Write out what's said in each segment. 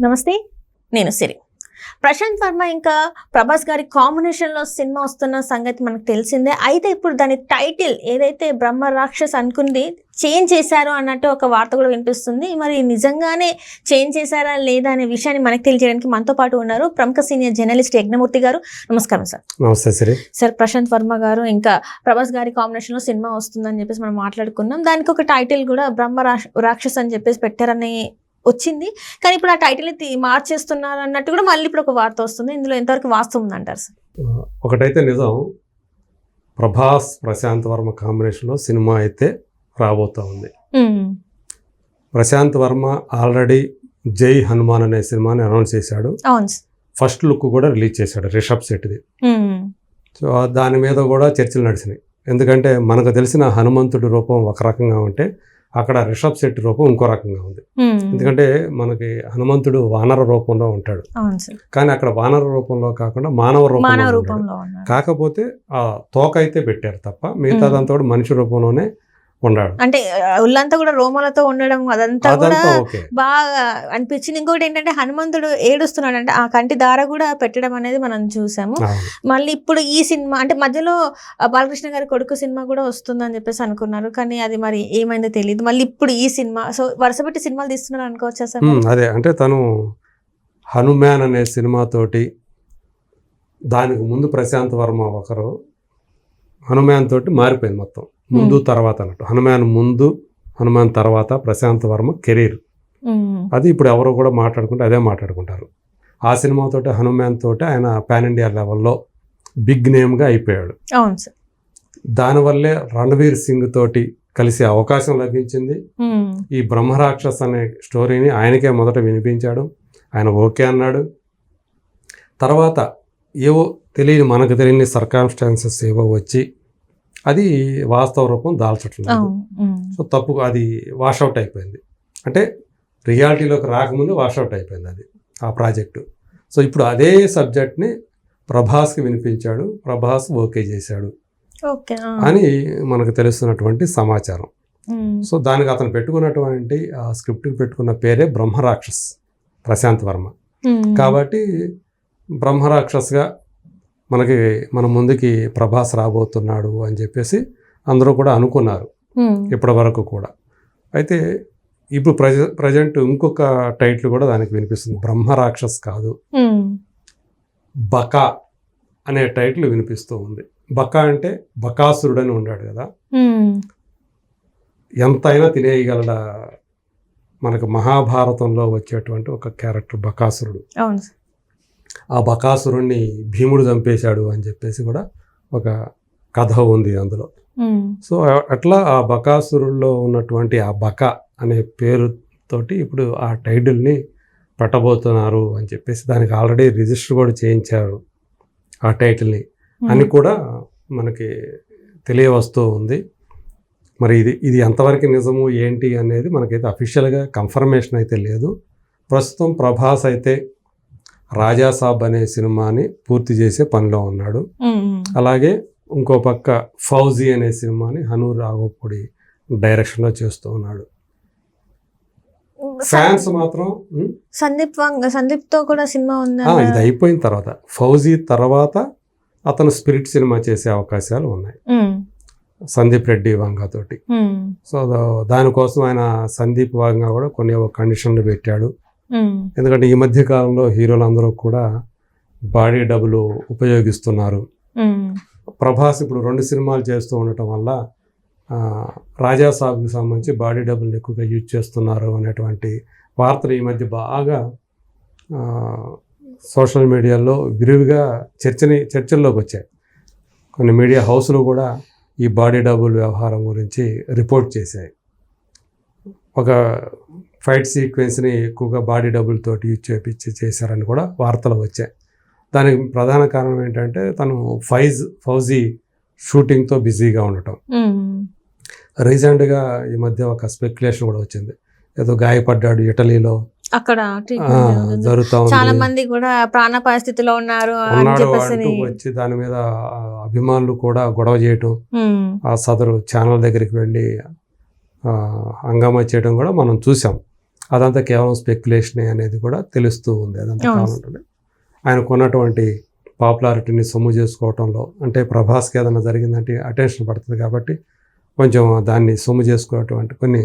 నమస్తే. నేను సిరి. ప్రశాంత్ వర్మ ఇంకా ప్రభాస్ గారి కాంబినేషన్లో సినిమా వస్తున్న సంగతి మనకు తెలిసిందే. అయితే ఇప్పుడు దాని టైటిల్ ఏదైతే బ్రహ్మ రాక్షస్ అనుకుంది చేంజ్ చేశారు అన్నట్టు ఒక వార్త కూడా వినిపిస్తుంది. మరి నిజంగానే చేంజ్ చేశారా లేదా అనే విషయాన్ని మనకు తెలియజేయడానికి మనతో పాటు ఉన్నారు ప్రముఖ సీనియర్ జర్నలిస్ట్ యజ్ఞమూర్తి గారు. నమస్కారం సార్. నమస్తే సిరి. సార్ ప్రశాంత్ వర్మ గారు ఇంకా ప్రభాస్ గారి కాంబినేషన్లో సినిమా వస్తుందని చెప్పేసి మనం మాట్లాడుకున్నాం. దానికి ఒక టైటిల్ కూడా బ్రహ్మ రాక్ష- రాక్షస్ అని చెప్పేసి పెట్టారని వచ్చింది. కానీ ఇప్పుడు ఆ టైటిల్ మార్చేస్తున్నారు అన్నట్టు కూడా మళ్ళీ ఇప్పుడు ఒక వార్త వస్తుంది. ఇందులో ఎంతవరకు వాస్తవం ఉందంటారు సార్? ఒకటైతే నిజం. ప్రభాస్ ప్రశాంత్ వర్మ కాంబినేషన్లో సినిమా అయితే రాబోతా ఉంది. ప్రశాంత్ వర్మ ఆల్రెడీ జై హనుమాన్ అనే సినిమాని అనౌన్స్ చేశాడు. ఫస్ట్ లుక్ కూడా రిలీజ్ చేశాడు రిషబ్ శెట్టిది. సో దాని మీద కూడా చర్చలు నడిచినాయి. ఎందుకంటే మనకు తెలిసిన హనుమంతుడి రూపం ఒక రకంగా ఉంటే అక్కడ రిషబ్ శెట్టి రూపం ఇంకో రకంగా ఉంది. ఎందుకంటే మనకి హనుమంతుడు వానర రూపంలో ఉంటాడు. కానీ అక్కడ వానర రూపంలో కాకుండా మానవ రూపంలో కాకపోతే ఆ తోక అయితే పెట్టారు తప్ప మిగతాదంతా కూడా మనిషి రూపంలోనే ఉన్నాడు అంటే ఒళ్ళంతా కూడా రోమాలతో ఉండడం అదంతా కూడా బాగా అనిపించింది. ఇంకోటి ఏంటంటే హనుమంతుడు ఏడుస్తున్నాడు అంటే ఆ కంటి దార కూడా పెట్టడం అనేది మనం చూసాము. మళ్ళీ ఇప్పుడు ఈ సినిమా అంటే మధ్యలో బాలకృష్ణ గారి కొడుకు సినిమా కూడా వస్తుందని చెప్పేసి అనుకున్నారు. కానీ అది మరి ఏమైందో తెలియదు. మళ్ళీ ఇప్పుడు ఈ సినిమా సో వరుస పెట్టి సినిమాలు తీస్తున్నారు అనుకోవచ్చా సార్ అదే. అంటే తను హనుమాన్ అనే సినిమాతోటి దానికి ముందు ప్రశాంత్ వర్మ ఒకరు హనుమాన్ తోటి మారిపోయింది మొత్తం. ముందు తర్వాత అన్నట్టు. హనుమాన్ ముందు హనుమాన్ తర్వాత ప్రశాంత్ వర్మ కెరీర్. అది ఇప్పుడు ఎవరు కూడా మాట్లాడుకుంటే అదే మాట్లాడుకుంటారు. ఆ సినిమాతోటి హనుమాన్ తోటి ఆయన పాన్ ఇండియా లెవెల్లో బిగ్ నేమ్గా అయిపోయాడు. అవును సార్. దానివల్లే రణవీర్ సింగ్ తోటి కలిసే అవకాశం లభించింది. ఈ బ్రహ్మరాక్షస్ అనే స్టోరీని ఆయనకే మొదట వినిపించాడు. ఆయన ఓకే అన్నాడు. తర్వాత ఏవో తెలియని మనకు తెలియని సర్కామ్స్టాన్సెస్ ఏవో వచ్చి అది వాస్తవ రూపం దాల్చట్లేదు. సో తప్పు అది వాషౌట్ అయిపోయింది. అంటే రియాలిటీలోకి రాకముందు వాషౌట్ అయిపోయింది అది ఆ ప్రాజెక్టు. సో ఇప్పుడు అదే సబ్జెక్ట్ని ప్రభాస్కి వినిపించాడు. ప్రభాస్ ఓకే చేశాడు. అని మనకు తెలుస్తున్నటువంటి సమాచారం. సో దానికి అతను పెట్టుకున్నటువంటి ఆ స్క్రిప్ట్కి పెట్టుకున్న పేరే బ్రహ్మరాక్షస్ ప్రశాంత్ వర్మ. కాబట్టి బ్రహ్మరాక్షస్గా మనకి మన ముందుకి ప్రభాస్ రాబోతున్నాడు అని చెప్పేసి అందరూ కూడా అనుకున్నారు ఇప్పటి వరకు కూడా. అయితే ఇప్పుడు ప్రజ ప్రజెంట్ ఇంకొక టైటిల్ కూడా దానికి వినిపిస్తుంది. బ్రహ్మరాక్షస్ కాదు. బకా అనే టైటిల్ వినిపిస్తూ ఉంది. బకా అంటే బకాసురుడు అని ఉన్నాడు కదా. ఎంతైనా తినేయగలడ? మనకు మహాభారతంలో వచ్చేటువంటి ఒక క్యారెక్టర్ బకాసురుడు. ఆ బకాసురుణ్ణి భీముడు చంపేశాడు అని చెప్పేసి కూడా ఒక కథ ఉంది అందులో. సో అట్లా ఆ బకాసురుల్లో ఉన్నటువంటి ఆ బక అనే పేరుతోటి ఇప్పుడు ఆ టైటిల్ని పెట్టబోతున్నారు అని చెప్పేసి దానికి ఆల్రెడీ రిజిస్టర్ కూడా చేయించారు ఆ టైటిల్ని. అని కూడా మనకి తెలియవస్తూ ఉంది. మరి ఇది ఇది ఎంతవరకు నిజము ఏంటి అనేది మనకైతే అఫీషియల్గా కన్ఫర్మేషన్ అయితే లేదు. ప్రస్తుతం ప్రభాస్ అయితే రాజాసాబ్ అనే సినిమాని పూర్తి చేసే పనిలో ఉన్నాడు. అలాగే ఇంకో పక్క ఫౌజీ అనే సినిమాని హనూర్ రాఘవపూడి డైరెక్షన్లో చేస్తూ ఉన్నాడు. ఫ్యాన్స్ మాత్రం సందీప్ వంగ సందీప్తో కూడా సినిమా ఉంది ఇది అయిపోయిన తర్వాత. ఫౌజీ తర్వాత అతను స్పిరిట్ సినిమా చేసే అవకాశాలు ఉన్నాయి. సందీప్ రెడ్డి వంగతోటి సో దా- దానికోసం ఆయన సందీప్ వాంగా కూడా కొన్ని కండిషన్లు పెట్టాడు. ఎందుకంటే ఈ మధ్య కాలంలో హీరోలందరూ కూడా బాడీ డబ్బులు ఉపయోగిస్తున్నారు. ప్రభాస్ ఇప్పుడు రెండు సినిమాలు చేస్తూ ఉండటం వల్ల రాజా సాబ్కి సంబంధించి బాడీ డబ్బులు ఎక్కువగా యూజ్ చేస్తున్నారు అనేటువంటి వార్తలు ఈ మధ్య బాగా సోషల్ మీడియాలో విరివిగా చర్చని చర్చల్లోకి వచ్చాయి. కొన్ని మీడియా హౌస్లు కూడా ఈ బాడీ డబుల్ వ్యవహారం గురించి రిపోర్ట్ చేశాయి. ఒక ఫైట్ సీక్వెన్స్ని ఎక్కువగా బాడీ డబుల్ తోటి యూజ్ చేపించి చేశారని కూడా వార్తలు వచ్చాయి. దానికి ప్రధాన కారణం ఏంటంటే తను ఫైజ్ ఫౌజీ షూటింగ్తో బిజీగా ఉండటం. రీసెంట్గా ఈ మధ్య ఒక స్పెక్యులేషన్ కూడా వచ్చింది. ఏదో గాయపడ్డాడు ఇటలీలో. అక్కడ. జరుగుతా చాలా మంది కూడా ప్రాణాపాయ స్థితిలో ఉన్నారు వచ్చి దాని మీద అభిమానులు కూడా గొడవ చేయటం ఆ సదరు ఛానల్ దగ్గరికి వెళ్ళి హంగామా చేయడం కూడా మనం చూసాం. అదంతా కేవలం స్పెక్యులేషనే అనేది కూడా తెలుస్తూ ఉంది అదంతా. కావాలంటే ఆయనకు ఉన్నటువంటి పాపులారిటీని సొమ్ము చేసుకోవటంలో అంటే ప్రభాస్కి ఏదైనా జరిగిందంటే అటెన్షన్ పడుతుంది కాబట్టి కొంచెం దాన్ని సొమ్ము చేసుకోవటువంటి కొన్ని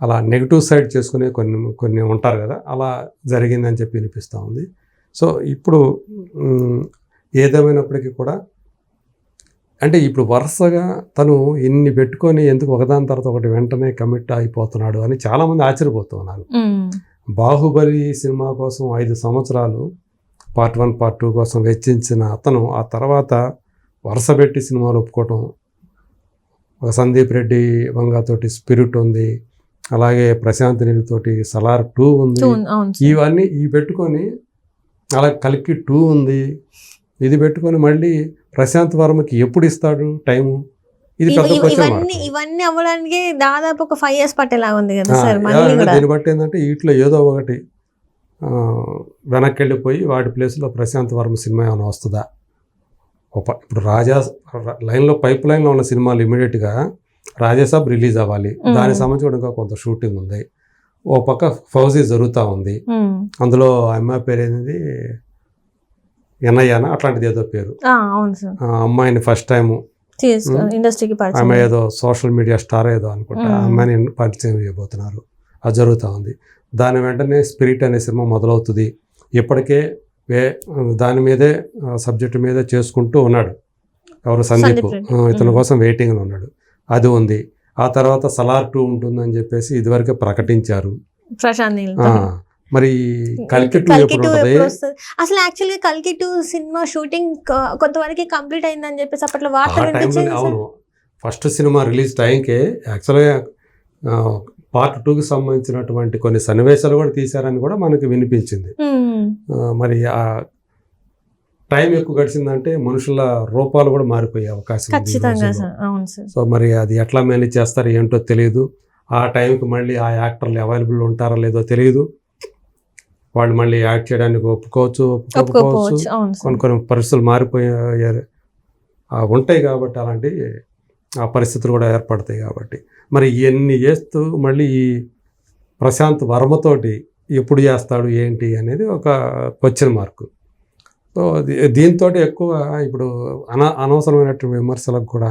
అలా నెగిటివ్ సైడ్ చేసుకునే కొన్ని కొన్ని ఉంటారు కదా అలా జరిగిందని చెప్పి వినిపిస్తూ ఉంది సో ఇప్పుడు ఏదేమైనప్పటికీ కూడా అంటే ఇప్పుడు వరుసగా తను ఇన్ని పెట్టుకొని ఎందుకు ఒకదాని తర్వాత ఒకటి వెంటనే కమిట్ అయిపోతున్నాడు అని చాలామంది ఆశ్చర్యపోతున్నారు. బాహుబలి సినిమా కోసం ఐదు సంవత్సరాలు పార్ట్ వన్ పార్ట్ టూ కోసం వెచ్చించిన అతను ఆ తర్వాత వరుస పెట్టి సినిమాలు ఒప్పుకోవటం ఒక సందీప్ రెడ్డి వంగతోటి స్పిరిట్ ఉంది అలాగే ప్రశాంత్ నీల్ తోటి సలార్ టూ ఉంది. ఇవన్నీ ఇవి పెట్టుకొని అలా కలికి టూ ఉంది. ఇది పెట్టుకొని మళ్ళీ ప్రశాంత్ వర్మకి ఎప్పుడు ఇస్తాడు టైము? ఇది పెద్ద ఇవన్నీ ఇవన్నీ అవ్వడానికి దాదాపు ఒక ఫైవ్ ఇయర్స్ పట్టేలా ఉంది కదా సార్ దీన్ని బట్టి ఏంటంటే వీటిలో ఏదో ఒకటి వెనక్కి వెళ్ళిపోయి వాటి ప్లేస్లో ప్రశాంత్ వర్మ సినిమా ఏమైనా వస్తుందా? ఇప్పుడు రాజా లైన్లో పైప్ లైన్లో ఉన్న సినిమాలు ఇమీడియట్గా రాజాసాబ్ రిలీజ్ అవ్వాలి. దానికి సంబంధించి కొంత షూటింగ్ ఉంది. ఓ పక్క ఫౌజీ జరుగుతూ ఉంది. అందులో అమ్మాయి పేరు ఏంది ఎన్నయ్యానా అట్లాంటిది ఏదో పేరు. అవును సార్. అమ్మాయిని ఫస్ట్ టైం. ఇండస్ట్రీకి ఆమె ఏదో సోషల్ మీడియా స్టార్ ఏదో అనుకుంటా. అమ్మాయిని పరిచయం చేయబోతున్నారు. అది జరుగుతూ ఉంది. దాని వెంటనే స్పిరిట్ అనే సినిమా మొదలవుతుంది. ఇప్పటికే వే దాని మీదే సబ్జెక్ట్ మీదే చేసుకుంటూ ఉన్నాడు. ఎవరు సందీప్. ఇతని. కోసం వెయిటింగ్లో ఉన్నాడు. అది ఉంది. ఆ తర్వాత సలార్ టూ ఉంటుందని చెప్పేసి ఇదివరకే ప్రకటించారు. ప్రశాంత్ మరి కల్కి అసలు యాక్చువల్గా కల్కి టూ సినిమా షూటింగ్ కొంతవరకు కంప్లీట్ అయిందని చెప్పేసి అప్పట్లో సార్. అవును. ఫస్ట్ సినిమా రిలీజ్ టైంకే యాక్చువల్గా పార్ట్ టూకి సంబంధించినటువంటి కొన్ని సన్నివేశాలు కూడా తీశారని కూడా మనకి వినిపించింది. మరి ఆ టైం ఎక్కువ గడిచిందంటే మనుషుల రూపాలు కూడా మారిపోయే అవకాశం సో మరి అది ఎట్లా మేనేజ్ చేస్తారో ఏంటో తెలియదు. ఆ టైంకి మళ్ళీ ఆ యాక్టర్లు అవైలబుల్ ఉంటారో లేదో తెలియదు. వాళ్ళు మళ్ళీ యాక్ట్ చేయడానికి ఒప్పుకోవచ్చు ఒప్పుకోకపోవచ్చు. సార్. కొన్ని కొన్ని పరిస్థితులు మారిపోయారు ఉంటాయి కాబట్టి అలాంటి ఆ పరిస్థితులు కూడా ఏర్పడతాయి కాబట్టి. మరి ఇవన్నీ చేస్తూ మళ్ళీ ఈ ప్రశాంత్ వర్మతోటి ఎప్పుడు చేస్తాడు ఏంటి అనేది ఒక క్వశ్చన్ మార్క్ సో దీంతో ఎక్కువ ఇప్పుడు అన అనవసరమైనటువంటి విమర్శలకు కూడా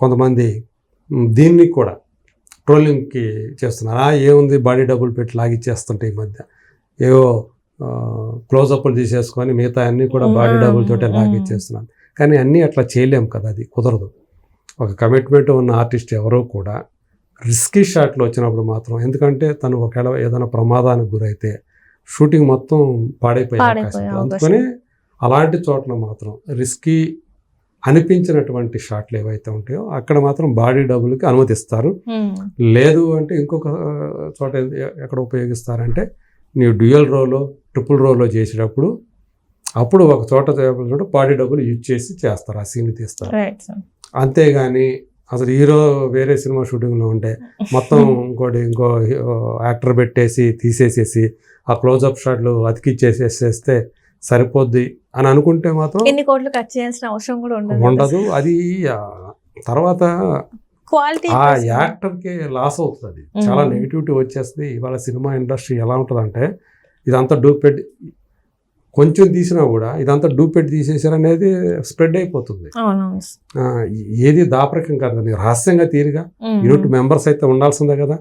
కొంతమంది దీన్ని కూడా ట్రోలింగ్కి చేస్తున్నారు. ఏముంది బాడీ డబ్బులు పెట్టి లాగిచ్చేస్తుంటే ఈ మధ్య. ఏవో క్లోజప్లు తీసేసుకొని మిగతా అన్నీ కూడా బాడీ డబ్బులతోటే. లాగిచ్చేస్తున్నాను కానీ అన్నీ అట్లా చేయలేం కదా అది కుదరదు. ఒక కమిట్మెంట్ ఉన్న ఆర్టిస్ట్ ఎవరో కూడా రిస్కీ షాట్లు వచ్చినప్పుడు మాత్రం ఎందుకంటే తను ఒకవేళ ఏదైనా ప్రమాదానికి గురైతే షూటింగ్ మొత్తం పాడైపోయే అవకాశం. అందుకని అలాంటి చోట్ల మాత్రం రిస్కీ అనిపించినటువంటి షాట్లు ఏవైతే ఉంటాయో అక్కడ మాత్రం బాడీ డబ్బులకి అనుమతిస్తారు. లేదు అంటే ఇంకొక చోట ఎక్కడ ఉపయోగిస్తారంటే నీవు డ్యూయల్ రోలో ట్రిపుల్ రోలో చేసేటప్పుడు అప్పుడు ఒక చోట చోట బాడీ డబ్బులు యూజ్ చేసి చేస్తారు ఆ సీన్ తీస్తారు. అంతేగాని అసలు హీరో వేరే సినిమా షూటింగ్లో ఉంటే మొత్తం ఇంకోటి ఇంకో యాక్టర్ పెట్టేసి తీసేసేసి ఆ క్లోజప్ షాట్లు అతికిచ్చేసేసేస్తే సరిపోద్ది అని అనుకుంటే మాత్రం ఎన్ని కోట్లు ఖర్చు చేయాల్సిన అవసరం కూడా ఉండదు ఉండదు. అది తర్వాత క్వాలిటీ ఆ యాక్టర్కి లాస్ అవుతుంది. చాలా నెగిటివిటీ వచ్చేస్తుంది. ఇవాళ సినిమా ఇండస్ట్రీ ఎలా ఉంటుందంటే ఇదంతా డూపెట్ కొంచెం తీసినా కూడా ఇదంతా డూపెట్ తీసేసారనేది స్ప్రెడ్ అయిపోతుంది. ఏది దాపరికం కాదండి. రహస్యంగా తీరుగా. యూనిట్ మెంబర్స్ అయితే ఉండాల్సిందే కదా.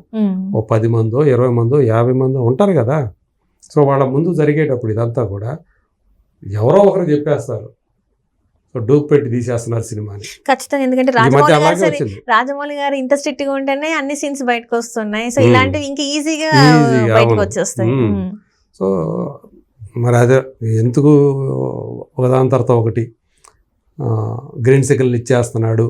ఓ పది మందో ఇరవై మందో యాభై మందో ఉంటారు కదా. సో వాళ్ళ ముందు జరిగేటప్పుడు ఇదంతా కూడా ఎవరో ఒకరు చెప్పేస్తారు. సో డూప్ పెట్టి తీసేస్తున్నారు సినిమాని ఖచ్చితంగా ఎందుకంటే రాజమౌళి గారు ఇంత స్ట్రిక్ట్గా ఉంటేనే అన్ని సీన్స్ బయటకు వస్తున్నాయి సో. ఇలాంటివి ఇంకా ఈజీగా బయటకు. వచ్చేస్తాయి. సో మరి అదే ఎందుకు ఒకదాని తర్వాత ఒకటి గ్రీన్ సిగ్నల్ ఇచ్చేస్తున్నాడు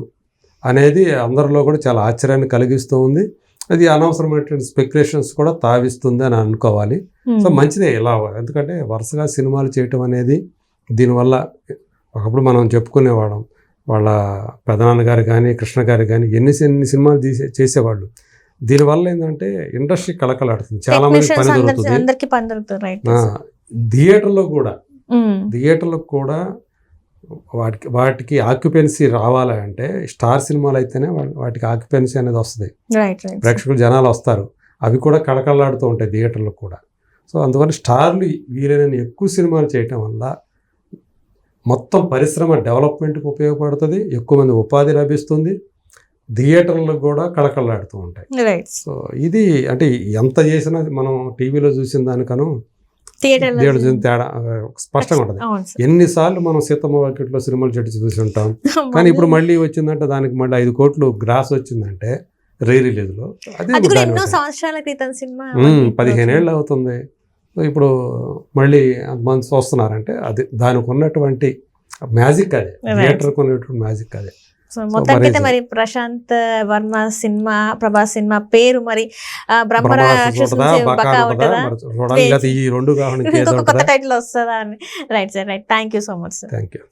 అనేది అందరిలో కూడా చాలా ఆశ్చర్యాన్ని కలిగిస్తూ ఉంది అది అనవసరమైనటువంటి స్పెక్యులేషన్స్ కూడా తావిస్తుంది అని అనుకోవాలి సో. మంచిదే ఇలా ఎందుకంటే వరుసగా సినిమాలు చేయటం అనేది దీనివల్ల ఒకప్పుడు మనం చెప్పుకునేవాళ్ళం. వాళ్ళ పెదనాన్న గారు కానీ కృష్ణ గారు కానీ ఎన్ని ఎన్ని సినిమాలు తీసే చేసేవాళ్ళు. దీనివల్ల ఏంటంటే ఇండస్ట్రీ కళకళాడుతుంది చాలా మంది పని దొరుకుతుంది. థియేటర్లో కూడా. థియేటర్లకు కూడా వాటికి వాటికి ఆక్యుపెన్సీ రావాలి అంటే స్టార్ సినిమాలు అయితేనే వాటికి ఆక్యుపెన్సీ అనేది వస్తుంది. ప్రేక్షకులు జనాలు వస్తారు. అవి కూడా కళకళలాడుతూ ఉంటాయి థియేటర్లో కూడా. సో అందువల్ల స్టార్లు వీలైన ఎక్కువ సినిమాలు చేయటం వల్ల మొత్తం పరిశ్రమ డెవలప్మెంట్కి ఉపయోగపడుతుంది ఎక్కువ మంది ఉపాధి లభిస్తుంది థియేటర్లు కూడా కళకళలాడుతూ ఉంటాయి. రైట్ సో ఇది అంటే ఎంత చేసినా మనం టీవీలో చూసిన దానికను థియేటర్ తేడా స్పష్టంగా ఉంటుంది. ఎన్నిసార్లు మనం సీతమ్మ వాకిట్లో సినిమాలు చెట్టు చూసి ఉంటాం. కానీ ఇప్పుడు మళ్ళీ వచ్చిందంటే దానికి మళ్ళీ ఐదు కోట్లు గ్రాస్ వచ్చిందంటే రీ రిలీజ్లో. అది పదిహేను ఏళ్ళు అవుతుంది. ఇప్పుడు మళ్ళీ అంతమంది చూస్తున్నారంటే అది దానికి ఉన్నటువంటి మ్యాజిక్ అదే. థియేటర్కి ఉన్నటువంటి మ్యాజిక్ అదే. సో మొత్తానికి అయితే మరి- ప్రశాంత్ వర్మ సినిమా ప్రభాస్ సినిమా పేరు మరి బ్రహ్మరాక్షసు ఈ రెండు కొత్త టైటిల్ వస్తుందా అని. Right sir right thank you so much sir thank you